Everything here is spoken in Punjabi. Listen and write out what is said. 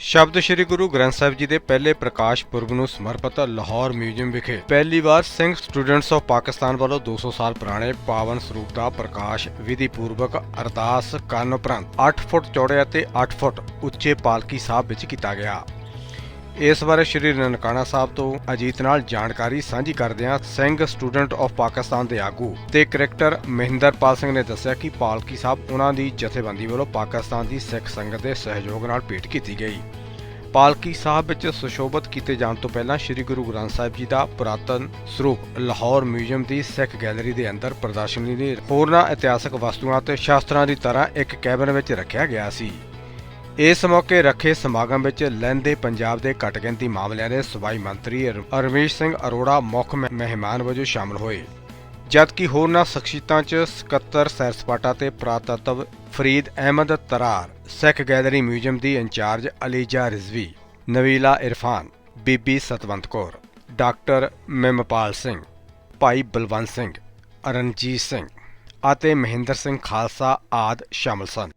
ਸ਼ਬਦ ਸ੍ਰੀ ਗੁਰੂ ਗ੍ਰੰਥ ਸਾਹਿਬ ਜੀ ਦੇ ਪਹਿਲੇ ਪ੍ਰਕਾਸ਼ ਪੁਰਬ ਨੂੰ ਸਮਰਪਿਤ ਲਾਹੌਰ ਮਿਊਜ਼ੀਅਮ ਵਿਖੇ ਪਹਿਲੀ ਵਾਰ ਸਿੰਘ ਸਟੂਡੈਂਟਸ ਆਫ ਪਾਕਿਸਤਾਨ ਵੱਲੋਂ 200 ਸਾਲ ਪੁਰਾਣੇ ਪਾਵਨ ਸਰੂਪ ਦਾ ਪ੍ਰਕਾਸ਼ ਵਿਧੀ ਪੂਰਵਕ ਅਰਦਾਸ ਕਰਨ ਉਪਰੰਤ 8 ਫੁੱਟ ਚੌੜੇ ਅਤੇ 8 ਫੁੱਟ ਉੱਚੇ ਪਾਲਕੀ ਸਾਹਿਬ ਵਿੱਚ ਕੀਤਾ ਗਿਆ। ਇਸ ਬਾਰੇ ਸ਼੍ਰੀ ਨਨਕਾਣਾ ਸਾਹਿਬ ਤੋਂ ਅਜੀਤ ਨਾਲ ਜਾਣਕਾਰੀ ਸਾਂਝੀ ਕਰਦਿਆਂ ਸਿੰਘ ਸਟੂਡੈਂਟ ਆਫ ਪਾਕਿਸਤਾਨ ਦੇ ਆਗੂ ਤੇ ਕ੍ਰਿਕਟਰ ਮਹਿੰਦਰਪਾਲ ਸਿੰਘ ਨੇ ਦੱਸਿਆ ਕਿ ਪਾਲਕੀ ਸਾਹਿਬ ਉਹਨਾਂ ਦੀ ਜਥੇਬੰਦੀ ਵੱਲੋਂ ਪਾਕਿਸਤਾਨ ਦੀ ਸਿੱਖ ਸੰਗਤ ਦੇ ਸਹਿਯੋਗ ਨਾਲ ਭੇਟ ਕੀਤੀ ਗਈ। ਪਾਲਕੀ ਸਾਹਿਬ ਵਿੱਚ ਸੁਸ਼ੋਭਿਤ ਕੀਤੇ ਜਾਣ ਤੋਂ ਪਹਿਲਾਂ ਸ੍ਰੀ ਗੁਰੂ ਗ੍ਰੰਥ ਸਾਹਿਬ ਜੀ ਦਾ ਪੁਰਾਤਨ ਸਰੂਪ ਲਾਹੌਰ ਮਿਊਜ਼ੀਅਮ ਦੀ ਸਿੱਖ ਗੈਲਰੀ ਦੇ ਅੰਦਰ ਪ੍ਰਦਰਸ਼ਨੀ ਲਈ ਹੋਰਨਾਂ ਇਤਿਹਾਸਕ ਵਸਤੂਆਂ ਅਤੇ ਸ਼ਾਸਤਰਾਂ ਦੀ ਤਰ੍ਹਾਂ ਇੱਕ ਕੈਬਨ ਵਿੱਚ ਰੱਖਿਆ ਗਿਆ ਸੀ। ਇਸ ਮੌਕੇ ਰੱਖੇ ਸਮਾਗਮ ਵਿੱਚ ਲਹਿੰਦੇ ਪੰਜਾਬ ਦੇ ਘੱਟ ਗਿਣਤੀ ਮਾਮਲਿਆਂ ਦੇ ਸਵਾਈ ਮੰਤਰੀ ਰ- ਰਮੇਸ਼ ਸਿੰਘ ਅਰੋੜਾ ਮੁੱਖ ਮਹਿ- ਮਹਿਮਾਨ ਵਜੋਂ ਸ਼ਾਮਲ ਹੋਏ। ਜਦਕਿ ਹੋਰਨਾਂ ਸ਼ਖਸੀਅਤਾਂ 'ਚ ਸਕੱਤਰ ਸੈਰ ਸਪਾਟਾ ਤੇ ਪ੍ਰਾਤਤਵ ਫਰੀਦ ਅਹਿਮਦ ਤਰਾਰ, ਸਿੱਖ ਗੈਲਰੀ ਮਿਊਜ਼ੀਅਮ ਦੀ ਇੰਚਾਰਜ ਅਲੀਜਾ ਰਿਜ਼ਵੀ, ਨਵੀਲਾ ਇਰਫਾਨ, ਬੀਬੀ ਸਤਵੰਤ ਕੌਰ, ਡਾਕਟਰ ਮਹਿਮਪਾਲ ਸਿੰਘ, ਭਾਈ ਬਲਵੰਤ ਸਿੰਘ, ਅਰਨਜੀਤ ਸਿੰਘ ਅਤੇ ਮਹਿੰਦਰ ਸਿੰਘ ਖਾਲਸਾ ਆਦ ਸ਼ਾਮਲ ਸਨ।